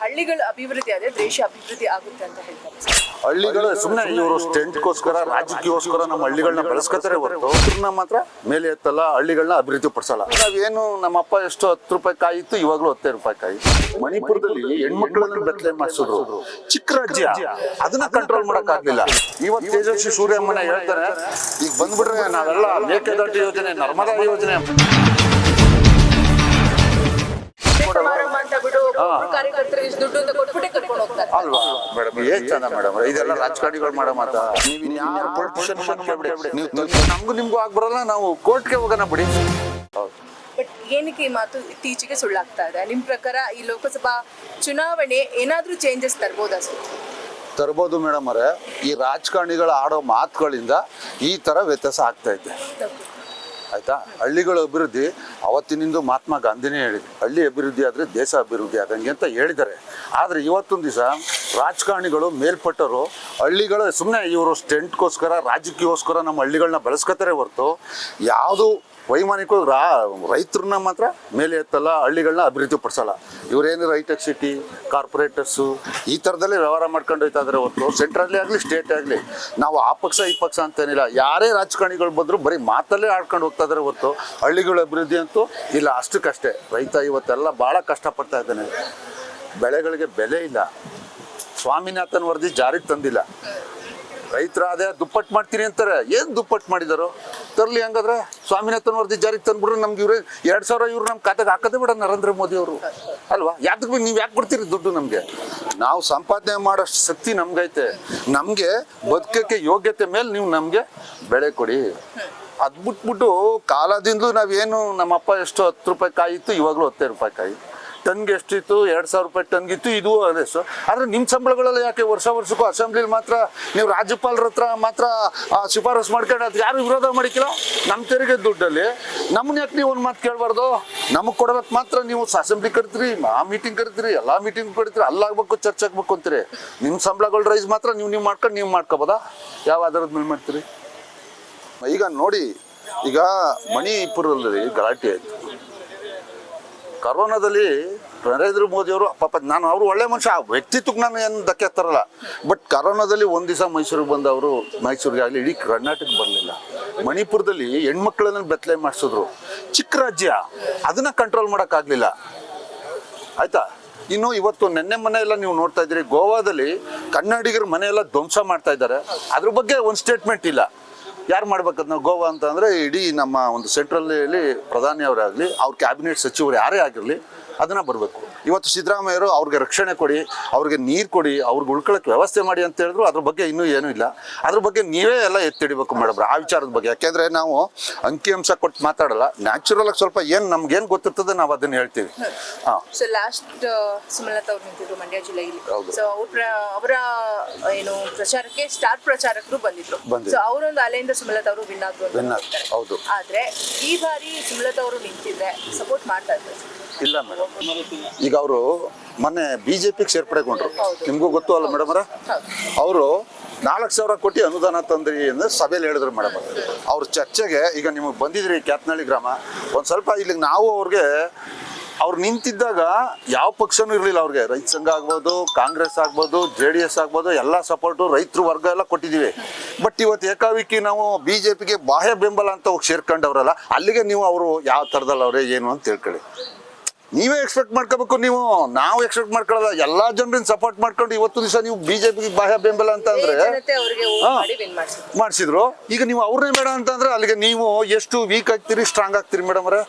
ಹಳ್ಳಿಗಳ ಅಭಿವೃದ್ಧಿ ಆದ್ರೆ ದೇಶ ಅಭಿವೃದ್ಧಿ ಆಗುತ್ತೆ ಅಂತ ಹೇಳ್ತಾರೆ. ಹಳ್ಳಿಗಳು ಸುಮ್ಮನೆ ಇವರು ಸ್ಟೆಂಟ್ಗೋಸ್ಕರ ರಾಜಕೀಯಕ್ಕೋಸ್ಕರ ನಮ್ಮ ಹಳ್ಳಿಗಳನ್ನ ಬೆಳೆಸ್ಕೊತಾರೆ ಹೊರತು ಮಾತ್ರ ಮೇಲೆ ಎತ್ತಲ್ಲ ಹಳ್ಳಿಗಳನ್ನ ಅಭಿವೃದ್ಧಿ ಪಡಿಸಲ್ಲ. ನಾವೇನು ನಮ್ಮಪ್ಪ ಎಷ್ಟು ಹತ್ತು ರೂಪಾಯಿ ಕಾಯಿ ಇತ್ತು ಇವಾಗಲೂ ಹತ್ತೇ ರೂಪಾಯಿ ಕಾಯಿ ಮಣಿಪುರದಲ್ಲಿ ಹೆಣ್ಮಕ್ಳನ್ನ ಬೆತ್ತಲೆ ಮಾಡಿಸಿದ್ರು. ಚಿಕ್ಕ ರಾಜ್ಯ ಅದನ್ನ ಕಂಟ್ರೋಲ್ ಮಾಡಕ್ ಆಗ್ಲಿಲ್ಲ ಇವತ್ತು ತೇಜಸ್ವಿ ಸೂರ್ಯಮ್ಮನ ಹೇಳ್ತಾರೆ. ಈಗ ಬಂದ್ಬಿಟ್ರೆ ನಾವೆಲ್ಲ ಮೇಕೆದಾಟು ಯೋಜನೆ ನರ್ಮದಾ ಯೋಜನೆ. ಕಾರ್ಯಕರ್ತರಿಗೆ ಇಷ್ಟು ದುಡ್ಡು ಅಂತ ಕೊಟ್ಬಿಟ್ಟೆ ಕರ್ಕೊಂಡು ಹೋಗ್ತಾರೆ. ಅಲ್ವಾ? ಮೇಡಮ್ ಏನ್ ಚಂದ ಮೇಡಮ್? ಇದೆಲ್ಲ ರಾಜಕಾರಣಿಗಳು ಮಾಡೋ ಮಾತಾ. ನೀವು ಇನ್ಯಾರು ಪೊಲಿಟಿಷಿಯನ್ ಮಾಡ್ಬಿಡಿ ನೀವು ನಮಗೂ ನಿಮ್ಗೂ ಆಗ್ಬರಲ್ಲ ನಾವು ಕೋರ್ಟ್ಗೆ ಹೋಗೋಣ ಬಿಡಿ. ಹೌದು ಬಟ್ ಏನಕ್ಕೆ ಈ ಮಾತು ಇತ್ತೀಚೆಗೆ ಸುಳ್ಳಾಗ್ತಾ ಇದೆ? ನಿಮ್ ಪ್ರಕಾರ ಈ ಲೋಕಸಭಾ ಚುನಾವಣೆ ಏನಾದ್ರೂ ಚೇಂಜಸ್ ತರ್ಬೋದಾ ಸರ್? ತರ್ಬೋದು ಮೇಡಮ್ ಅವರೇ. ಈ ರಾಜಕಾರಣಿಗಳ ಆಡೋ ಮಾತುಗಳಿಂದ ಈ ತರ ವ್ಯತ್ಯಾಸ ಆಗ್ತಾ ಇದೆ. ಆಯ್ತಾ? ಹಳ್ಳಿಗಳ ಅಭಿವೃದ್ಧಿ ಅವತ್ತಿನಿಂದ ಮಹಾತ್ಮ ಗಾಂಧಿನೇ ಹೇಳಿದ್ರು ಹಳ್ಳಿ ಅಭಿವೃದ್ಧಿ ಆದ್ರೆ ದೇಶ ಅಭಿವೃದ್ಧಿ ಆದಂಗೆ ಅಂತ ಹೇಳಿದ್ದಾರೆ. ಆದರೆ ಇವತ್ತೊಂದು ದಿವಸ ರಾಜಕಾರಣಿಗಳು, ಮೇಲ್ಪಟ್ಟರು, ಹಳ್ಳಿಗಳ ಸುಮ್ಮನೆ ಇವರು ಸ್ಟೆಂಟ್ಗೋಸ್ಕರ, ರಾಜಕೀಯಕ್ಕೋಸ್ಕರ ನಮ್ಮ ಹಳ್ಳಿಗಳನ್ನ ಬಳಸ್ಕೋತಾರೆ ಹೊರತು ಯಾವುದು ವೈಮಾನಿಕರು ರಾ, ರೈತರನ್ನ ಮಾತ್ರ ಮೇಲೆ ಎತ್ತಲ್ಲ ಹಳ್ಳಿಗಳನ್ನ ಅಭಿವೃದ್ಧಿ ಪಡಿಸಲ್ಲ. ಇವರೇನು ರೈಟೆಕ್ ಸಿಟಿ, ಕಾರ್ಪೊರೇಟರ್ಸು, ಈ ಥರದಲ್ಲೇ ವ್ಯವಹಾರ ಮಾಡ್ಕೊಂಡು ಹೋಯ್ತಾ ಇದ್ದಾರೆ ಹೊತ್ತು ಸೆಂಟ್ರಲ್ಲಿ ಆಗಲಿ, ಸ್ಟೇಟ್ ಆಗಲಿ, ನಾವು ಆ ಪಕ್ಷ, ಈ ಪಕ್ಷ ಅಂತೇನಿಲ್ಲ. ಯಾರೇ ರಾಜಕಾರಣಿಗಳು ಬಂದರೂ ಬರೀ ಮಾತಲ್ಲೇ ಆಡ್ಕೊಂಡು ಹೋಗ್ತಾ ಇದ್ದಾರೆ ಹೊತ್ತು ಹಳ್ಳಿಗಳ ಅಭಿವೃದ್ಧಿ ಅಂತೂ ಇಲ್ಲ, ಅಷ್ಟಕ್ಕಷ್ಟೇ. ರೈತ ಇವತ್ತೆಲ್ಲ ಭಾಳ ಕಷ್ಟಪಡ್ತಾ ಇದ್ದಾನೆ. ಬೆಳೆಗಳಿಗೆ ಬೆಲೆ ಇಲ್ಲ. ಸ್ವಾಮಿನಾಥನ್ ವರದಿ ಜಾರಿಗೆ ತಂದಿಲ್ಲ. ರೈತರ ಅದೇ ದುಪ್ಪಟ್ಟು ಮಾಡ್ತೀನಿ ಅಂತಾರೆ. ಏನು ದುಪ್ಪಟ್ಟು ಮಾಡಿದಾರೋ? ತರಲಿ ಹಂಗಾದ್ರೆ ಸ್ವಾಮಿನಾಥನ್ ವರದಿ ಜಾರಿಗೆ ತಂದ್ಬಿಟ್ರೆ ನಮ್ಗೆ ಇವ್ರೆ ಎರಡು ಸಾವಿರ ಇವ್ರು ನಮ್ಮ ಖಾತೆಗೆ ಹಾಕದೇ ಬಿಡ ನರೇಂದ್ರ ಮೋದಿ ಅವರು. ಅಲ್ವಾ? ಯಾತಕ್ಕೆ ನೀವು ಯಾಕೆ ಕೊಡ್ತೀರಿ ದುಡ್ಡು ನಮಗೆ? ನಾವು ಸಂಪಾದನೆ ಮಾಡೋಷ್ಟು ಶಕ್ತಿ ನಮ್ಗೈತೆ. ನಮಗೆ ಬದುಕಕ್ಕೆ ಯೋಗ್ಯತೆ ಮೇಲೆ ನೀವು ನಮಗೆ ಬೆಳೆ ಕೊಡಿ. ಅದು ಬಿಟ್ಬಿಟ್ಟು ಕಾಲದಿಂದಲೂ ನಾವೇನು ನಮ್ಮಪ್ಪ ಎಷ್ಟು ಹತ್ತು ರೂಪಾಯಿ ಕಾಯಿತ್ತು, ಇವಾಗಲೂ ಹತ್ತೇ ರೂಪಾಯಿ ಕಾಯಿ ಟನ್ಗೆ ಎಷ್ಟಿತ್ತು ಎರಡು ಸಾವಿರ ರೂಪಾಯಿ ಟನ್ಗಿತ್ತು ಇದು ಅದೇ ಸೊ ಆದರೆ ನಿಮ್ಮ ಸಂಬಳಗಳೆಲ್ಲ ಯಾಕೆ ವರ್ಷ ವರ್ಷಕ್ಕೂ ಅಸೆಂಬ್ಲಿಲಿ ಮಾತ್ರ, ನೀವು ರಾಜ್ಯಪಾಲರ ಹತ್ರ ಮಾತ್ರ ಶಿಫಾರಸು ಮಾಡ್ಕೊಂಡು ಅದು ಯಾರು ವಿರೋಧ ಮಾಡಿಕಿಲ್ಲ ನಮ್ಮ ತೆರಿಗೆ ದುಡ್ಡಲ್ಲಿ. ನಮ್ಮನ್ನ ಯಾಕೆ ನೀವು ಒಂದು ಮಾತು ಕೇಳಬಾರ್ದು? ನಮಗೆ ಕೊಡಬೇಕು ಮಾತ್ರ ನೀವು ಅಸೆಂಬ್ಲಿ ಕರಿತೀರಿ ಆ ಮೀಟಿಂಗ್ ಕರಿತೀರಿ ಎಲ್ಲ ಮೀಟಿಂಗ್ ಕರಿತೀರಿ ಅಲ್ಲಾಗಬೇಕು, ಚರ್ಚೆ ಆಗ್ಬೇಕು ಅಂತೀರಿ. ನಿಮ್ಮ ಸಂಬಳಗಳ ರೈಸ್ ಮಾತ್ರ ನೀವು ನೀವು ಮಾಡ್ಕೊಂಡು ನೀವು ಮಾಡ್ಕೋಬೋದಾ? ಯಾವ ಆಧಾರದ ಮೇಲೆ ಮಾಡ್ತೀರಿ? ಈಗ ನೋಡಿ, ಈಗ ಮಣಿಪುರದಲ್ಲಿ ಗಲಾಟೆ ಆಯ್ತು. ಕರೋನಾದಲ್ಲಿ ನರೇಂದ್ರ ಮೋದಿ ಅವರು ಪಾಪ ನಾನು ಅವರು ಒಳ್ಳೆ ಮನುಷ್ಯ, ಆ ವ್ಯಕ್ತಿತ್ವಕ್ಕೆ ನಾನು ಏನು ಧಕ್ಕೆ ತರಲ್ಲ ಬಟ್ ಕರೋನಾದಲ್ಲಿ ಒಂದು ದಿವಸ ಮೈಸೂರಿಗೆ ಬಂದವರು, ಮೈಸೂರಿಗೆ ಆಗಲಿ, ಇಡೀ ಕರ್ನಾಟಕ ಬರಲಿಲ್ಲ. ಮಣಿಪುರದಲ್ಲಿ ಹೆಣ್ಮಕ್ಳನ್ನ ಬೆತ್ತಲೆ ಮಾಡಿಸಿದ್ರು. ಚಿಕ್ಕ ರಾಜ್ಯ, ಅದನ್ನ ಕಂಟ್ರೋಲ್ ಮಾಡೋಕ್ಕಾಗಲಿಲ್ಲ ಆಯ್ತಾ? ಇನ್ನು ಇವತ್ತು ನೆನ್ನೆ ಮನೆ ಎಲ್ಲ ನೀವು ನೋಡ್ತಾ ಇದ್ದೀರಿ, ಗೋವಾದಲ್ಲಿ ಕನ್ನಡಿಗರ ಮನೆಯೆಲ್ಲ ಧ್ವಂಸ ಮಾಡ್ತಾ ಇದ್ದಾರೆ. ಅದ್ರ ಬಗ್ಗೆ ಒಂದು ಸ್ಟೇಟ್ಮೆಂಟ್ ಇಲ್ಲ. ಯಾರು ಮಾಡ್ಬೇಕಂತ ಗೋವಾ ಅಂತ ಇಡೀ ನಮ್ಮ ಒಂದು ಸೆಂಟ್ರಲ್ಲಿ ಪ್ರಧಾನಿಯವರೇ ಆಗಲಿ, ಅವ್ರ ಕ್ಯಾಬಿನೆಟ್ ಸಚಿವರು ಯಾರೇ ಆಗಿರಲಿ, ಅದನ್ನ ಬರಬೇಕು. ಇವತ್ತು ಸಿದ್ದರಾಮಯ್ಯರು ಅವ್ರಿಗೆ ರಕ್ಷಣೆ ಕೊಡಿ ಅವ್ರಿಗೆ ನೀರು ಕೊಡಿ ಅವ್ರಿಗೆ ಉಳ್ಕೊಳ್ಳೋಕ್ಕೆ ವ್ಯವಸ್ಥೆ ಮಾಡಿ ಅಂತ ಹೇಳಿದ್ರು. ಅದ್ರ ಬಗ್ಗೆ ಇನ್ನೂ ಏನೂ ಇಲ್ಲ. ಅದ್ರ ಬಗ್ಗೆ ನೀವೇ ಎಲ್ಲ ಎತ್ತಿಡಿಬೇಕು ಮೇಡಮ್ ಆ ವಿಚಾರದ ಬಗ್ಗೆ. ಯಾಕೆಂದರೆ ನಾವು ಅಂಕಿಅಂಶ ಕೊಟ್ಟು ಮಾತಾಡಲ್ಲ ನ್ಯಾಚುರಲ್ ಆಗಿ ಸ್ವಲ್ಪ ಏನು ನಮ್ಗೇನು ಗೊತ್ತಿರ್ತದೆ ನಾವು ಅದನ್ನ ಹೇಳ್ತೀವಿ. ಹಾಂ. ಸೊ ಲಾಸ್ಟ್ ಸುಮಲತಾ ಅವ್ರು ನಿಂತಿದ್ರು ಮಂಡ್ಯ ಜಿಲ್ಲೆಯಲ್ಲಿ. ಸೊ ಅವ್ರ ಅವರ ಏನು ಪ್ರಚಾರಕ್ಕೆ ಸ್ಟಾರ್ ಪ್ರಚಾರಕರು ಬಂದಿದ್ರು. ಸೊ ಅವರೊಂದು ಅಲೆಯಿಂದ ಸುಮಲತಾ ಅವರು ವಿನ್ ಆದ್ರು. ಹೌದು. ಆದ್ರೆ ಈ ಬಾರಿ ಸುಮಲತಾ ಅವರು ನಿಂತಿದ್ರೆ ಸಪೋರ್ಟ್ ಮಾಡ್ತಾ ಇದ್ರು. ಇಲ್ಲ ಮೇಡಮ್. ಈಗ ಅವರು ಮೊನ್ನೆ ಬಿ ಜೆ ಪಿಗೆ ಸೇರ್ಪಡೆಗೊಂಡ್ರು. ನಿಮಗೂ ಗೊತ್ತು ಅಲ್ಲ ಮೇಡಮ್ ಅವರ? ಅವರು ನಾಲ್ಕು ಸಾವಿರ ಕೋಟಿ ಅನುದಾನ ತಂದ್ರಿ ಅಂದ್ರೆ ಸಭೆಯಲ್ಲಿ ಹೇಳಿದ್ರು ಮೇಡಮ್ ಅವ್ರ. ಚರ್ಚೆಗೆ ಈಗ ನಿಮಗೆ ಬಂದಿದ್ರಿ ಕ್ಯಾತ್ನಳ್ಳಿ ಗ್ರಾಮ. ಒಂದು ಸ್ವಲ್ಪ ಇಲ್ಲಿಗೆ ನಾವು ಅವ್ರಿಗೆ ಅವ್ರು ನಿಂತಿದ್ದಾಗ ಯಾವ ಪಕ್ಷನೂ ಇರಲಿಲ್ಲ ಅವ್ರಿಗೆ. ರೈತ ಸಂಘ ಆಗ್ಬೋದು ಕಾಂಗ್ರೆಸ್ ಆಗ್ಬೋದು ಜೆ ಡಿ ಎಸ್ ಆಗ್ಬೋದು ಎಲ್ಲ ಸಪೋರ್ಟು ರೈತರು ವರ್ಗ ಎಲ್ಲ ಕೊಟ್ಟಿದ್ದೀವಿ. ಬಟ್ ಇವತ್ತು ಏಕಾವಿಕಿ ನಾವು ಬಿ ಜೆ ಪಿಗೆ ಬಾಹ್ಯ ಬೆಂಬಲ ಅಂತ ಹೋಗಿ ಸೇರ್ಕೊಂಡವ್ರಲ್ಲ ಅಲ್ಲಿಗೆ ನೀವು ಅವರು ಯಾವ ಥರದಲ್ಲಿ ಅವರೇ ಏನು ಅಂತ ತಿಳ್ಕೊಳ್ಳಿ. ನೀವೇ ಎಕ್ಸ್ಪೆಕ್ಟ್ ಮಾಡ್ಕೋಬೇಕು ನೀವು. ನಾವು ಎಕ್ಸ್ಪೆಕ್ಟ್ ಮಾಡ್ಕೊಳ್ಳೋದ ಎಲ್ಲಾ ಜನರನ್ನ ಸಪೋರ್ಟ್ ಮಾಡ್ಕೊಂಡು ಇವತ್ತು ದಿವಸ ನೀವು ಬಿಜೆಪಿಗೆ ಬಾಹ್ಯ ಬೆಂಬಲ ಅಂತ ಅಂದ್ರೆ ಮಾಡಿಸಿದ್ರು. ಈಗ ನೀವು ಅವ್ರನ್ನೇ ಬೇಡ ಅಂತಂದ್ರೆ ಅಲ್ಲಿಗೆ ನೀವು ಎಷ್ಟು ವೀಕ್ ಆಗ್ತೀರಿ ಸ್ಟ್ರಾಂಗ್ ಆಗ್ತೀರಿ ಮೇಡಮ್ ಅವರೇ?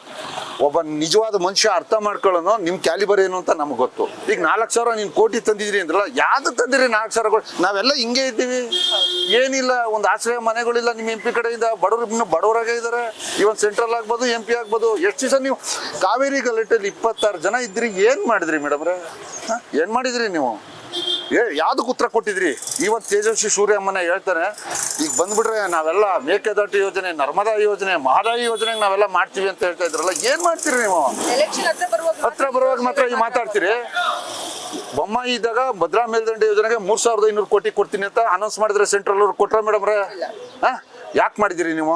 ಒಬ್ಬ ನಿಜವಾದ ಮನುಷ್ಯ ಅರ್ಥ ಮಾಡ್ಕೊಳ್ಳೋನು ನಿಮ್ಮ ಕ್ಯಾಲಿಬರ್ ಏನು ಅಂತ ನಮ್ಗೆ ಗೊತ್ತು. ಈಗ ನಾಲ್ಕು ಸಾವಿರ ನೀನ್ ಕೋಟಿ ತಂದಿದ್ರಿ ಅಂದ್ರಲ್ಲ, ಯಾವ್ದು ತಂದಿರಿ ನಾಲ್ಕು ಸಾವಿರಗಳು? ನಾವೆಲ್ಲ ಹಿಂಗೆ ಇದ್ದೀವಿ. ಏನಿಲ್ಲ, ಒಂದು ಆಶ್ರಯ ಮನೆಗಳಿಲ್ಲ ನಿಮ್ಮ ಎಂ ಪಿ ಕಡೆಯಿಂದ, ಬಡವರು ಇನ್ನು ಬಡವರಾಗೇ ಇದ್ದಾರೆ ಇವನ್ ಸೆಂಟ್ರಲ್ ಆಗ್ಬೋದು, ಎಂ ಪಿ ಆಗ್ಬೋದು, ಎಷ್ಟು ದಿವಸ ನೀವು ಕಾವೇರಿ ಗಲಾಟೆಯಲ್ಲಿ ಇಪ್ಪತ್ತಾರು ಜನ ಇದ್ರಿ, ಏನು ಮಾಡಿದ್ರಿ ಮೇಡಮ್ರೆ? ಏನು ಮಾಡಿದ್ರಿ ನೀವು? ಯಾವ್ದಕ್ಕೆ ಉತ್ತರ ಕೊಟ್ಟಿದ್ರಿ? ಇವತ್ತು ತೇಜಸ್ವಿ ಸೂರ್ಯಮ್ಮನ ಹೇಳ್ತಾರೆ ಈಗ ಬಂದ್ಬಿಟ್ರೆ ನಾವೆಲ್ಲ ಮೇಕೆದಾಟು ಯೋಜನೆ ನರ್ಮದಾ ಯೋಜನೆ ಮಹದಾಯಿ ಯೋಜನೆ ನಾವೆಲ್ಲ ಮಾಡ್ತೀವಿ ಅಂತ ಹೇಳ್ತಾ ಇದ್ರಲ್ಲ ಏನ್ ಮಾಡ್ತೀರಿ ನೀವು? ಹತ್ರ ಬರುವಾಗ ಹತ್ರ ಬರುವಾಗ ಮಾತ್ರ ಈ ಮಾತಾಡ್ತೀರಿ? ಬೊಮ್ಮಾಯಿ ಇದ್ದಾಗ ಭದ್ರಾ ಮೇಲ್ದಂಡೆ ಯೋಜನೆಗೆ ಮೂರ್ ಸಾವಿರದ ಐನೂರು ಕೋಟಿ ಕೊಡ್ತೀನಿ ಅಂತ ಅನೌನ್ಸ್ ಮಾಡಿದ್ರೆ ಸೆಂಟ್ರಲ್ ಅವ್ರು ಕೊಟ್ರ ಮೇಡಮ್ ರೇ ಯಾಕೆ ಮಾಡಿದಿರಿ ನೀವು?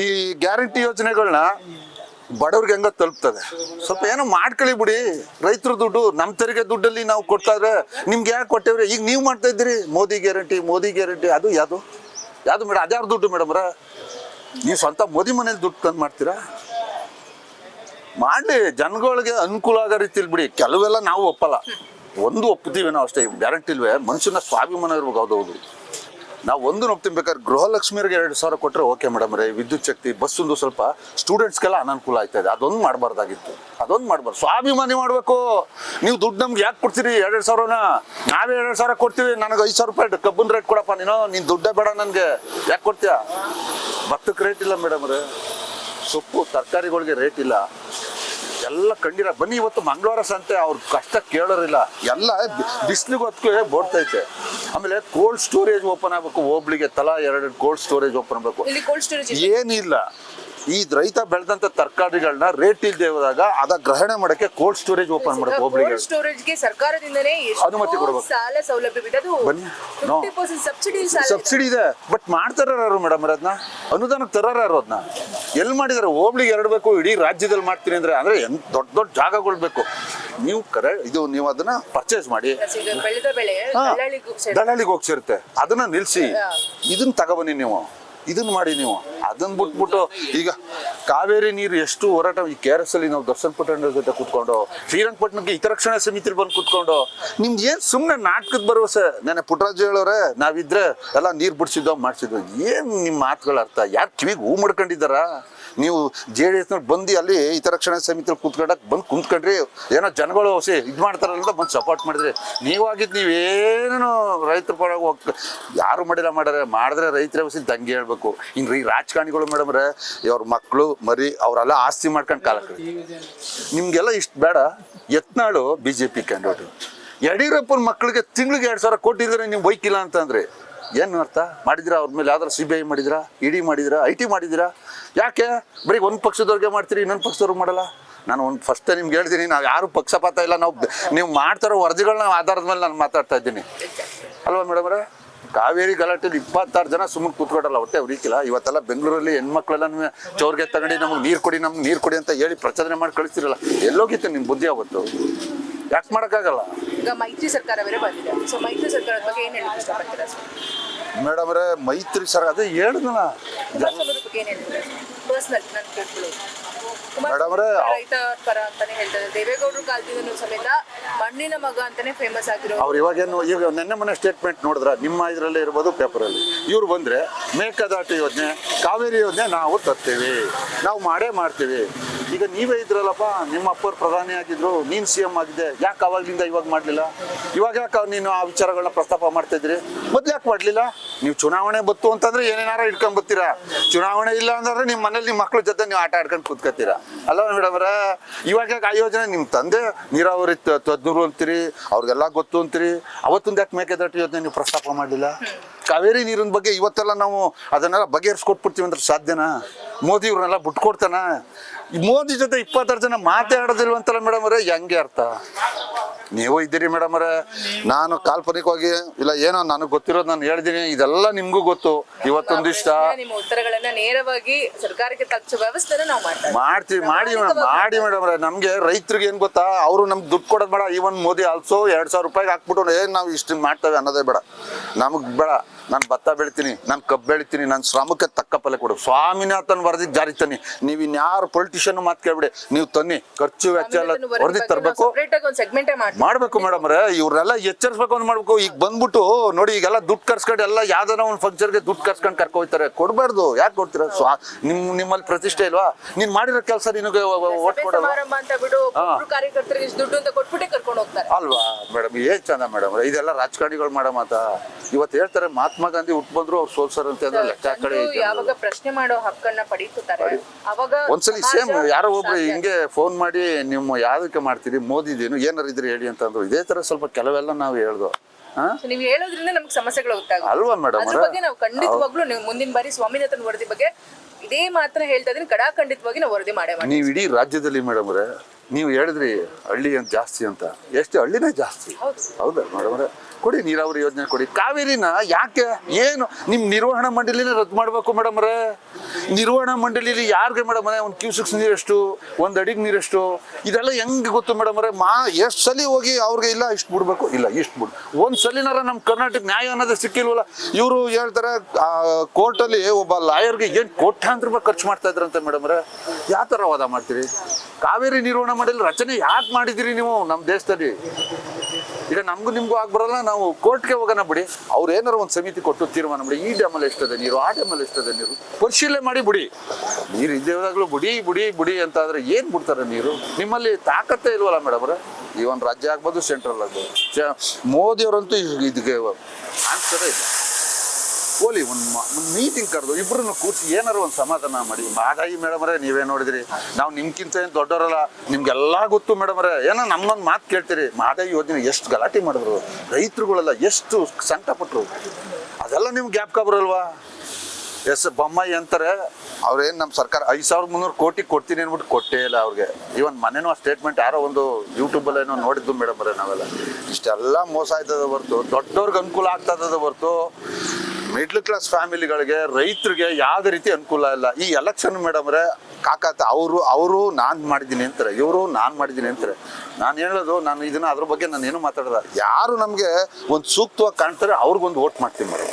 ಈ ಗ್ಯಾರಂಟಿ ಯೋಜನೆಗಳನ್ನ ಬಡವ್ರಿಗೆ ಹೆಂಗ ತಲುಪ್ತದೆ. ಸ್ವಲ್ಪ ಏನೋ ಮಾಡ್ಕೊಳ್ಳಿ ಬಿಡಿ. ರೈತರ ದುಡ್ಡು ನಮ್ಮ ತೆರಿಗೆ ದುಡ್ಡಲ್ಲಿ ನಾವು ಕೊಡ್ತಾ ಇದ್ರೆ ನಿಮ್ಗೆ ಯಾಕೆ ಕೊಟ್ಟೇವ್ರಿ? ಈಗ ನೀವು ಮಾಡ್ತಾ ಇದ್ದೀರಿ. ಮೋದಿ ಗ್ಯಾರಂಟಿ ಮೋದಿ ಗ್ಯಾರಂಟಿ, ಅದು ಯಾವುದು? ಯಾವುದು ಮೇಡಮ್? ಅದ್ಯಾರ ದುಡ್ಡು ಮೇಡಮ್ರ ನೀವು ಸ್ವಂತ ಮೋದಿ ಮನೇಲಿ ದುಡ್ಡು ತಂದು ಮಾಡ್ತೀರಾ? ಮಾಡಲಿ. ಜನಗಳಿಗೆ ಅನುಕೂಲ ಆಗೋ ರೀತಿಲಿ ಬಿಡಿ. ಕೆಲವೆಲ್ಲ ನಾವು ಒಪ್ಪಲ್ಲ. ಒಂದು ಒಪ್ಪುತ್ತೀವಿ ನಾವು ಅಷ್ಟೇ. ಗ್ಯಾರಂಟಿ ಇಲ್ವೇ? ಮನುಷ್ಯನ ಸ್ವಾಭಿಮಾನ ಇರ್ಬೇಕು. ಹೌದು ನಾವು ಒಂದು ಒಪ್ತೀನಿ ಬೇಕಾದ್ರೆ ಗೃಹಲಕ್ಷ್ಮಿಯರಿಗೆ ಎರಡು ಸಾವಿರ ಕೊಟ್ಟರೆ ಓಕೆ ಮೇಡಮ್ ರೀ. ವಿದ್ಯುತ್ ಶಕ್ತಿ ಬಸ್ಸೊಂದು ಸ್ವಲ್ಪ ಸ್ಟೂಡೆಂಟ್ಸ್ಗೆಲ್ಲ ಅನಾನುಕೂಲ ಆಯ್ತಾ ಇದೆ. ಅದೊಂದು ಮಾಡಬಾರ್ದಾಗಿತ್ತು. ಅದೊಂದು ಮಾಡಬಾರ್ದು. ಸ್ವಾಭಿಮಾನಿ ಮಾಡಬೇಕು. ನೀವು ದುಡ್ಡು ನಮ್ಗೆ ಯಾಕೆ ಕೊಡ್ತೀರಿ? ಎರಡು ಸಾವಿರನ? ನಾವೇ ಎರಡು ಸಾವಿರ ಕೊಡ್ತೀವಿ. ನನಗೆ ಐದು ಸಾವಿರ ರೂಪಾಯಿ ಕಬ್ಬನ್ ರೇಟ್ ಕೊಡಪ್ಪ ನೀನು. ನೀನು ದುಡ್ಡೇ ಬೇಡ ನನಗೆ. ಯಾಕೆ ಕೊಡ್ತೀಯ? ಭತ್ತಕ್ಕೆ ರೇಟ್ ಇಲ್ಲ ಮೇಡಮ್ ರೀ. ಸೊಪ್ಪು, ತರಕಾರಿಗಳಿಗೆ ರೇಟ್ ಇಲ್ಲ. ಎಲ್ಲ ಕಂಡಿರ. ಬನ್ನಿ ಇವತ್ತು ಮಂಗಳವಾರ ಸಂತೆ ಅವ್ರ ಕಷ್ಟ ಕೇಳೋರಿಲ್ಲ. ಎಲ್ಲ ಬಿಸಿಲಿಗೆ ಹೊತ್ತಿಗೆ ಬೋಡ್ತೈತೆ. ಆಮೇಲೆ ಕೋಲ್ಡ್ ಸ್ಟೋರೇಜ್ ಓಪನ್ ಆಗಬೇಕು ಹೋಬ್ಳಿಗೆ ತಲಾ ಎರಡು ಕೋಲ್ಡ್ ಸ್ಟೋರೇಜ್ ಓಪನ್ ಆಗಬೇಕು. ಏನಿಲ್ಲ. ಈ ರೈತ ಬೆಳೆದಂತ ತರಕಾರಿಗಳನ್ನ ರೇಟ್ ಇಲ್ಲದೆ ಹೋದಾಗ ಅದ ಗ್ರಹಣೆ ಮಾಡಕ್ಕೆ ಕೋಲ್ಡ್ ಸ್ಟೋರೇಜ್ ಓಪನ್ ಮಾಡಬೇಕು ಹೋಗ್ಲಿಕ್ಕೆ ಸ್ಟೋರೇಜ್ಗೆ ಸರ್ಕಾರದಿಂದನೇ ಅನುಮತಿ ಕೊಡಬೇಕು. ಸಾಲ ಸೌಲಭ್ಯವಿದೆ. ಅದು ಬನ್ನಿ. ಸಬ್ಸಿಡಿ ಇದೆ. ಸಬ್ಸಿಡಿ ಇದೆ. ಬಟ್ ಮಾಡ್ತಾರ ಯಾರು ಮೇಡಮ್ ಅದನ್ನ ಅನುದಾನಕ್ಕೆ ತರಾರ ಯಾರು ಅದನ್ನ ಎಲ್ಲಿ ಮಾಡಿದಾರೆ? ಹೋಬ್ಳಿಗೆ ಎರಡಬೇಕು ಇಡೀ ರಾಜ್ಯದಲ್ಲಿ ಮಾಡ್ತೀನಿ ಅಂದ್ರೆ ಅಂದ್ರೆ ಎಂತ ದೊಡ್ಡ ದೊಡ್ಡ ಜಾಗಗಳು ಬೇಕು. ನೀವು ಕರೆ ಇದು ನೀವು ಅದನ್ನ ಪರ್ಚೇಸ್ ಮಾಡಿ. ದಳ್ಳಾಳಿಗೂ ಹೋಗಿ ಸೇರುತ್ತೆ. ಅದನ್ನ ನಿಲ್ಸಿ. ಇದನ್ನ ತಗೊಬನ್ನಿ ನೀವು. ಇದನ್ನ ಮಾಡಿ ನೀವು. ಅದನ್ನ ಬಿಟ್ಬಿಟ್ಟು ಈಗ ಕಾವೇರಿ ನೀರು ಎಷ್ಟು ಹೋರಾಟ, ಈ ಕೆ ಆರ್ ಎಸ್ ಅಲ್ಲಿ ನಾವು ದರ್ಶನ್ ಪಟ್ಟಣ ಜೊತೆ ಕುತ್ಕೊಂಡು, ಶ್ರೀರಂಗಪಟ್ಟಣಕ್ಕೆ ಹಿತರಕ್ಷಣಾ ಸಮಿತಿ ಬಂದು ಕುತ್ಕೊಂಡು, ನಿಮ್ದು ಏನ್ ಸುಮ್ಮನೆ ನಾಟಕದ ಭರವಸೆ? ನೆನೆ ಪುಟ್ಟರಾಜು ಹೇಳೋರೆ, ನಾವಿದ್ರೆ ಎಲ್ಲ ನೀರು ಬಿಡಿಸಿದ್ದೋ ಮಾಡಿಸಿದ್ವು ಏನ್ ನಿಮ್ಮ ಮಾತುಗಳ ಅರ್ಥ? ಯಾರು ಕಿವಿಗೆ ಹೂ ಮಾಡ್ಕೊಂಡಿದ್ದಾರ? ನೀವು ಜೆ ಡಿ ಎಸ್ನವ್ರು ಬಂದು ಅಲ್ಲಿ ಹಿತರಕ್ಷಣಾ ಸಮಿತಿ ಕೂತ್ಕೊಂಡಾಗ ಬಂದು ಕುಂತ್ಕೊಂಡ್ರಿ ಏನೋ ಜನಗಳು ಸಿ ಇದು ಮಾಡ್ತಾರಲ್ಲ ಬಂದು ಸಪೋರ್ಟ್ ಮಾಡಿದ್ರಿ ನೀವಾಗಿದ್ದು ನೀವೇನು ರೈತರ ಪರವಾಗಿ ಹೋಗ್ತ ಯಾರು ಮಾಡಿಲ್ಲ ಮಾಡ್ಯಾರ ಮಾಡಿದ್ರೆ ರೈತರ ಹೊಸ ದಂಗೆ ಹೇಳ್ಬೇಕು. ಇನ್ನು ಈ ರಾಜಕಾರಣಿಗಳು ಮೇಡಮ್ರೆ ಅವ್ರ ಮಕ್ಕಳು ಮರಿ, ಅವರೆಲ್ಲ ಆಸ್ತಿ ಮಾಡ್ಕೊಂಡು ಕಾಲ ನಿಮಗೆಲ್ಲ ಇಷ್ಟು ಬೇಡ. Yatnal B J P candidate ಯಡಿಯೂರಪ್ಪನ ಮಕ್ಕಳಿಗೆ ತಿಂಗಳಿಗೆ ಎರಡು ಸಾವಿರ ಇದ್ರೆ ನೀವು ಬೈಕಿಲ್ಲ ಅಂತಂದ್ರೆ. ಏನು ಅರ್ಥ? ಮಾಡಿದಿರಾ ಅವ್ರ ಮೇಲೆ ಯಾವ್ದಾರು ಸಿ ಬಿ ಐ ಮಾಡಿದಿರಾ ಇಡಿ ಮಾಡಿದಿರಾ ಐ ಟಿ ಮಾಡಿದಿರಾ ಯಾಕೆ? ಬರೀ ಒಂದು ಪಕ್ಷದವ್ರಿಗೆ ಮಾಡ್ತೀರಿ, ಇನ್ನೊಂದು ಪಕ್ಷದವ್ರಿಗೆ ಮಾಡಲ್ಲ? ನಾನು ಒಂದು ಫಸ್ಟ್ ನಿಮ್ಗೆ ಹೇಳ್ತೀನಿ, ನಾವು ಯಾರು ಪಕ್ಷಪಾತ ಇಲ್ಲ, ನಾವು ನೀವು ಮಾಡ್ತಾರೋ ವರದಿಗಳನ್ನ ಆಧಾರದ ಮೇಲೆ ನಾನು ಮಾತಾಡ್ತಾ ಇದ್ದೀನಿ. ಅಲ್ವಾ ಅವರೇ? ಕಾವೇರಿ ಗಲಾಟೆಯಲ್ಲಿ ಇಪ್ಪತ್ತಾರು ಜನ ಸುಮ್ಮನೆ ಕೂತ್ಕೊಡಲ್ಲ, ಹೊಟ್ಟೆ ಉರಿಕಿಲ್ಲ? ಇವತ್ತೆಲ್ಲ ಬೆಂಗಳೂರಲ್ಲಿ ಹೆಣ್ಮಕ್ಳೆಲ್ಲ ಚೌರ್ಗೆ ತಗೊಂಡು, ನಮ್ಗೆ ನೀರು ಕೊಡಿ, ನಮ್ಗೆ ನೀರು ಕೊಡಿ ಅಂತ ಹೇಳಿ ಪ್ರಚೋದನೆ ಮಾಡಿ ಕಳಿಸ್ತಿರಲ್ಲ, ಎಲ್ಲೋಗಿತ್ತು ನಿಮ್ಮ ಬುದ್ಧಿ ಅವತ್ತು ಯಾಕೆ ಮಾಡೋಕ್ಕಾಗಲ್ಲ? ಈಗ ಮೈತ್ರಿ ಸರ್ಕಾರ ಬಂದಿದೆ. ಸೊ ಮೈತ್ರಿ ಸರ್ಕಾರದ ಬಗ್ಗೆ ಏನು ಹೇಳಿ ಇಷ್ಟಪಡ್ತೀರಾ ಸರ್ ಮೇಡಮ್ರೆ ಮೈತ್ರಿ ಸರ್ ಅದೇ ಹೇಳಿದ್ನ ಮೇಡಮ್ ಅವ್ರೆ, ರೈತ ಪರ ಅಂತಾನೆ ಹೇಳ್ತಾರೆ. ದೇವೇಗೌಡರು ಕಾಲದಿಂದನೂ ಸಮೇತ ಮಣ್ಣಿನ ಮಗ ಅಂತಾನೆ ಫೇಮಸ್ ಆಗಿರೋ ಅವ್ರು ಇವಾಗೇನು ಈಗ ನೆನ್ನೆ ಮನೆ ಸ್ಟೇಟ್ಮೆಂಟ್ ನೋಡಿದ್ರ? ನಿಮ್ಮ ಇದರಲ್ಲೇ ಇರ್ಬೋದು ಪೇಪರಲ್ಲಿ ಇವ್ರು ಬಂದ್ರೆ ಮೇಕೆದಾಟು ಯೋಜನೆ ಕಾವೇರಿ ಯೋಜನೆ ನಾವು ತರ್ತೀವಿ. ನಾವು ಮಾಡೇ ಮಾಡ್ತೀವಿ. ಈಗ ನೀವೇ ಇದ್ರಲ್ಲಪ್ಪ, ನಿಮ್ಮ ಅಪ್ಪರು ಪ್ರಧಾನಿ ಆಗಿದ್ರು, ನೀನ್ ಸಿ ಎಂ ಆಗಿದೆ ಯಾಕೆ ಅವಾಗ್ಲಿಂದ ಇವಾಗ ಮಾಡಲಿಲ್ಲ? ಇವಾಗ ಯಾಕೆ ನೀನು ಆ ವಿಚಾರಗಳನ್ನ ಪ್ರಸ್ತಾಪ ಮಾಡ್ತಾ ಇದ್ರಿ? ಮೊದ್ಲು ಯಾಕೆ ಮಾಡಲಿಲ್ಲ? ನೀವು ಚುನಾವಣೆ ಬತ್ತು ಅಂತಂದ್ರೆ ಏನೇನಾರ ಇಟ್ಕೊಂಡ್ ಬರ್ತೀರಾ ಚುನಾವಣೆ ಇಲ್ಲ ಅಂದ್ರೆ ನಿಮ್ಮ ಮನೇಲಿ ನಿಮ್ಮ ಮಕ್ಳ ಜೊತೆ ನೀವು ಆಟ ಆಡ್ಕೊಂಡು ಅಲ್ಲ ಮೇಡಮ್ ಅವ್ರ ಇವಾಗ ಯಾಕೆ ಆ ಯೋಜನೆ ನಿಮ್ಮ ತಂದೆ ನೀರಾವರಿ ತಜ್ಞರು ಅಂತೀರಿ, ಅವ್ರಿಗೆಲ್ಲ ಗೊತ್ತು ಅಂತೀರಿ, ಅವತ್ತೊಂದು ಯಾಕೆ ಮೇಕೆದಾಟು ಯೋಜನೆ ನೀವು ಪ್ರಸ್ತಾಪ ಮಾಡಲಿಲ್ಲ? ಕಾವೇರಿ ನೀರಿನ ಬಗ್ಗೆ ಇವತ್ತೆಲ್ಲ ನಾವು ಅದನ್ನೆಲ್ಲ ಬಗೆಹರಿಸ್ಕೊಟ್ಬಿಡ್ತೀವಿ ಅಂದ್ರೆ ಸಾಧ್ಯನಾ? ಮೋದಿ ಇವ್ರನ್ನೆಲ್ಲ ಬಿಟ್ಕೊಡ್ತಾನ? ಮೋದಿ ಜೊತೆ ಇಪ್ಪತ್ತಾರು ಜನ ಮಾತಾಡೋದಿಲ್ವಂತಲ್ಲ ಮೇಡಮ್ ಅವರೇ ಹೆಂಗೆ ಅರ್ಥ? ನೀವು ಇದ್ದೀರಿ ಮೇಡಮ್ ಅವರೇ. ನಾನು ಕಾಲ್ಪನಿಕವಾಗಿ ಇಲ್ಲ ಏನೋ ನನಗೆ ಗೊತ್ತಿರೋದು ನಾನು ಹೇಳ್ತೀನಿ ಇದೆಲ್ಲ ನಿಮಗೂ ಗೊತ್ತು. ಇವತ್ತೊಂದಿಷ್ಟ ನಿಮ್ಮ ಉತ್ತರಗಳನ್ನ ನೇರವಾಗಿ ಸರ್ಕಾರಕ್ಕೆ ತಲುಪಿಸೋ ವ್ಯವಸ್ಥೆನ ನಾವು ಮಾಡ್ತಾ ಮಾಡ್ತೀವಿ ಮಾಡಿ ಮೇಡಮ್ ಮಾಡಿ ಮೇಡಮ್ ನಮ್ಗೆ ರೈತರಿಗೆ ಏನು ಗೊತ್ತಾ ಅವರು ನಮ್ಗೆ ದುಡ್ಡು ಕೊಡೋದು ಬೇಡ. ಈವನ್ ಮೋದಿ ಆಲ್ಸೋ ಎರಡ್ ಸಾವಿರ ರೂಪಾಯಿಗೆ ಹಾಕ್ಬಿಟ್ಟು ಏನ್ ನಾವು ಇಷ್ಟು ಮಾಡ್ತೇವೆ ಅನ್ನೋದೇ ಬೇಡ. ನಮಗೆ ಬೇಡ. ನಾನು ಭತ್ತ ಬೆಳಿತೀನಿ ನಾನು ಕಬ್ಬು ಬೆಳಿತೀನಿ ನಾನು ಶ್ರಮಕ್ಕೆ ತಕ್ಕ ಫಲ ಕೊಡು. ಸ್ವಾಮಿನಾಥನ್ ವರದಿ ಜಾರಿ ತನ್ನಿ. ನೀವು ಇನ್ಯಾರು ಪೊಲಿಟಿಷಿಯನ್ ಮಾತು ಕೇಳ್ಬಿಡಿ. ನೀವು ತನ್ನಿ. ಖರ್ಚು ವೆಚ್ಚ ಎಲ್ಲ ವರದಿ ತರಬೇಕು. ಮಾಡ್ಬೇಕು ಮೇಡಮ್ ರೇ ಇವ್ರನ್ನೆಲ್ಲ ಎಚ್ಚರಿಸ್ಬೇಕು ಅಂತ ಮಾಡ್ಬೇಕು. ಈಗ ಬಂದ್ಬಿಟ್ಟು ನೋಡಿ ಈಗೆಲ್ಲ ದುಡ್ಡು ಕರ್ಸ್ಕೊಂಡು ಎಲ್ಲ ಯಾವ್ದಾರ ಒಂದು ಫಂಕ್ಷನ್ಗೆ ದುಡ್ಡು ಕರ್ಸ್ಕೊಂಡು ಕರ್ಕೊ ಹೋಗ್ತಾರೆ. ಕೊಡ್ಬಾರ್ದು. ಯಾಕೆ ಕೊಡ್ತೀರ? ಸ್ವಾ ನಿಮ್ ನಿಮ್ಮಲ್ಲಿ ಪ್ರತಿಷ್ಠೆ ಇಲ್ವಾ? ನೀನ್ ಮಾಡಿರೋ ಕೆಲಸ ನಿನಗೆ ಓಟ್ ಕೊಡಲ್ಲ ಸಮಾರಂಭ ಅಂತ ಬಿಡು. ಹಾ. ಒಬ್ರು ಕಾರ್ಯಕರ್ತರಿಗೆ ದುಡ್ಡು ಅಂತ ಕೊಟ್ಬಿಟ್ಟೆ ಕರ್ಕೊಂಡು ಹೋಗ್ತಾರೆ. ಅಲ್ವಾ? ಮೇಡಮ್ ಏನ್ ಚಂದ ಮೇಡಮ್ ಇದೆಲ್ಲ ರಾಜಕಾರಣಿಗಳು ಮಾಡೋ ಮಾತ? ಇವತ್ತು ಹೇಳ್ತಾರೆ ಮಹಾತ್ಮ ಗಾಂಧಿ ಹುಟ್ಟು ಬಂದ್ರು ಅವ್ರು ಸೋಲ್ಸರ್ ಅಂತ ಅಂದ್ರೆ ಲೆಕ್ಕ ಕಡೆ ಯಾವಾಗ ಪ್ರಶ್ನೆ ಮಾಡೋ ಹಕ್ಕನ್ನ ಪಡೀತಾರೆ ಅವಾಗ ಒಂದ್ಸಲಿ ಸೇಮ್ ಯಾರೋ ಒಬ್ರು ಹಿಂಗೆ ಫೋನ್ ಮಾಡಿ ನಿಮ್ಮ ಯಾವ್ದಕ್ಕೆ ಮಾಡ್ತೀರಿ? ಮೋದಿದೇನು? ಏನಾರ ಇದ್ರೆ ಹೇಳಿ ಅಂತ ಅಂದ್ರು. ಇದೇ ತರ ಸ್ವಲ್ಪ ಕೆಲವೆಲ್ಲ ನಾವು ಹೇಳ್ದು. ನೀವು ಹೇಳೋದ್ರಿಂದ ನಮ್ಗೆ ಸಮಸ್ಯೆಗಳು ಗೊತ್ತಾಗ ಅಲ್ವಾ ಮೇಡಮ್ ಅದ್ರ ಬಗ್ಗೆ ನಾವು ಖಂಡಿತವಾಗ್ಲೂ ನೀವು ಮುಂದಿನ ಬಾರಿ ಸ್ವಾಮಿನಾಥನ್ ವರದಿ ಬಗ್ಗೆ ಇದೇ ಮಾತ್ರ ಹೇಳ್ತಾ ಇದೀನಿ ಕಡಾ ಖಂಡಿತವಾಗಿ ನಾವು ವರದಿ ಮಾಡೇ ನೀವು ಇಡೀ ರಾಜ್ಯದಲ್ಲಿ ಮೇಡಮ್ ನೀವು ಹೇಳಿದ್ರಿ ಹಳ್ಳಿ ಅಂತ ಜಾಸ್ತಿ ಅಂತ. ಎಷ್ಟು ಹಳ್ಳಿನೇ ಜಾಸ್ತಿ. ಹೌದು. ಹೌದಾ ಮೇಡಮ್ ಕೊಡಿ ನೀರಾವರಿ ಯೋಜನೆ ಕೊಡಿ. ಕಾವೇರಿನ ಯಾಕೆ ಏನು ನಿಮ್ ನಿರ್ವಹಣಾ ಮಂಡಳಿನ ರದ್ದು ಮಾಡ್ಬೇಕು ಮೇಡಮ್ ಅವರೇ? ನಿರ್ವಹಣಾ ಮಂಡಳಿಲಿ ಯಾರಿಗೆ ಮೇಡಮ್ ಒಂದು ಕ್ಯೂಸಿಕ್ಸ್ ನೀರೆಷ್ಟು ಒಂದು ಅಡಿಗೆ ನೀರೆಷ್ಟು ಇದೆಲ್ಲ ಹೆಂಗ್ ಗೊತ್ತು ಮೇಡಮ್ ಅವರೇ? ಮಾ, ಎಷ್ಟು ಸಲ ಹೋಗಿ ಅವ್ರಿಗೆ ಇಲ್ಲ, ಇಷ್ಟು ಬಿಡ್ಬೇಕು? ಇಲ್ಲ, ಇಷ್ಟು ಬಿಡು. ಒಂದು ಸಲಿನಾರ ನಮ್ಮ ಕರ್ನಾಟಕ ನ್ಯಾಯ ಅನ್ನೋದೇ ಸಿಕ್ಕಿಲ್ವಲ್ಲ? ಇವರು ಹೇಳ್ತಾರೆ ಕೋರ್ಟಲ್ಲಿ ಒಬ್ಬ ಲಾಯರ್ಗೆ ಏನು ಕೋಟ್ಯಾಂತರ ರೂಪಾಯಿ ಖರ್ಚು ಮಾಡ್ತಾ ಇದ್ರಂತೆ ಮೇಡಮ್ ಅವರೇ? ಯಾವ ಥರ ವಾದ ಮಾಡ್ತೀರಿ? ಕಾವೇರಿ ನಿರ್ವಹಣಾ ಮಂಡಳಿ ರಚನೆ ಯಾಕೆ ಮಾಡಿದಿರಿ ನೀವು ನಮ್ಮ ದೇಶದಲ್ಲಿ? ಈಗ ನಮಗೂ ನಿಮಗೂ ಆಗ್ಬರಲ್ಲ ನಾವು ಕೋರ್ಟ್ಗೆ ಹೋಗೋಣ ಬಿಡಿ. ಅವ್ರು ಏನಾರು ಒಂದು ಸಮಿತಿ ಕೊಟ್ಟು ತೀರ್ಮಾನ ಮಾಡಿ, ಈ ಡ್ಯಾಮಲ್ಲಿ ಎಷ್ಟದೆ ನೀರು, ಆ ಡ್ಯಾಮಲ್ಲಿ ಎಷ್ಟದೆ ನೀರು, ಪರಿಶೀಲನೆ ಮಾಡಿ ಬಿಡಿ. ನೀರು ಇದ್ದೇವಾಗಲೂ ಬಿಡಿ ಬಿಡಿ ಬಿಡಿ ಅಂತ ಆದ್ರೆ ಏನು ಬಿಡ್ತಾರೆ ನೀರು? ನಿಮ್ಮಲ್ಲಿ ತಾಕತ್ತೇ ಇಲ್ವಲ್ಲ ಮೇಡಮ್ ಅವರ? ಈ ಒಂದು ರಾಜ್ಯ ಆಗ್ಬೋದು ಸೆಂಟ್ರಲ್ ಆಗ್ಬೋದು. ಮೋದಿಯವರಂತೂ ಇದ್- ಇದಕ್ಕೆ ಆನ್ಸರೇ ಇಲ್ಲ. ಹೋಲಿ, ಒಂದು ಮೀಟಿಂಗ್ ಕರೆದು ಇಬ್ರು ಕೂರ್ಸಿ ಏನಾರು ಒಂದು ಸಮಾಧಾನ ಮಾಡಿ. ಹಾಗಾಗಿ ಮೇಡಮ್ ಅವರೇ, ನೀವೇ ನೋಡಿದ್ರಿ. ನಾವು ನಿಮ್ಗಿಂತ ಏನು ದೊಡ್ಡವರಲ್ಲ ನಿಮ್ಗೆಲ್ಲ ಗೊತ್ತು ಮೇಡಮ್ ಅವರೇ. ಏನೋ ನಮ್ಮೊಂದು ಮಾತು ಕೇಳ್ತೀರಿ. ಮಹದಾಯಿ ಯೋಜನೆ ಎಷ್ಟು ಗಲಾಟೆ ಮಾಡಿದ್ರು. ರೈತರುಗಳೆಲ್ಲ ಎಷ್ಟು ಸಂಕಟಪಟ್ಟರು ಅದೆಲ್ಲ ನಿಮ್ಗೆ ಗ್ಯಾಪ್ಕ ಬರಲ್ವಾ ಎಸ್ ಬೊಮ್ಮಾಯಿ ಅಂತಾರೆ ಅವ್ರೇನು ನಮ್ಮ ಸರ್ಕಾರ ಐದು ಸಾವಿರದ ಮುನ್ನೂರು ಕೋಟಿ ಕೊಡ್ತೀನಿ ಅಂದ್ಬಿಟ್ಟು ಕೊಟ್ಟೇ ಇಲ್ಲ ಅವ್ರಿಗೆ. ಇವನ್ ಮನೇನೂ ಆ ಸ್ಟೇಟ್ಮೆಂಟ್ ಯಾರೋ ಒಂದು ಯೂಟ್ಯೂಬಲ್ಲಿ ಏನೋ ನೋಡಿದ್ದು ಮೇಡಮ್ ಅವರೇ ನಾವೆಲ್ಲ. ಇಷ್ಟೆಲ್ಲ ಮೋಸ ಆಯ್ತದ ಹೊರ್ತು ದೊಡ್ಡವ್ರಿಗೆ ಅನುಕೂಲ ಆಗ್ತದ ಹೊರ್ತು ಮಿಡ್ಲ್ ಕ್ಲಾಸ್ ಫ್ಯಾಮಿಲಿಗಳಿಗೆ ರೈತರಿಗೆ ಯಾವುದೇ ರೀತಿ ಅನುಕೂಲ ಇಲ್ಲ. ಈ ಎಲೆಕ್ಷನ್ ಮೇಡಮ್ ಅವರೇ ಕಾಕಾತ ಅವರು ಅವರು ನಾನು ಮಾಡಿದ್ದೀನಿ ಅಂತಾರೆ, ಇವರು ನಾನು ಮಾಡಿದ್ದೀನಿ ಅಂತಾರೆ. ನಾನು ಹೇಳೋದು, ನಾನು ಇದನ್ನ ಅದ್ರ ಬಗ್ಗೆ ನಾನು ಏನು ಮಾತಾಡಲ್ಲ. ಯಾರು ನಮಗೆ ಒಂದು ಸೂಕ್ತವಾಗಿ ಕಾಣ್ತಾರೆ, ಅವ್ರಿಗೊಂದು ವೋಟ್ ಮಾಡ್ತೀನಿ ಮೇಡಮ್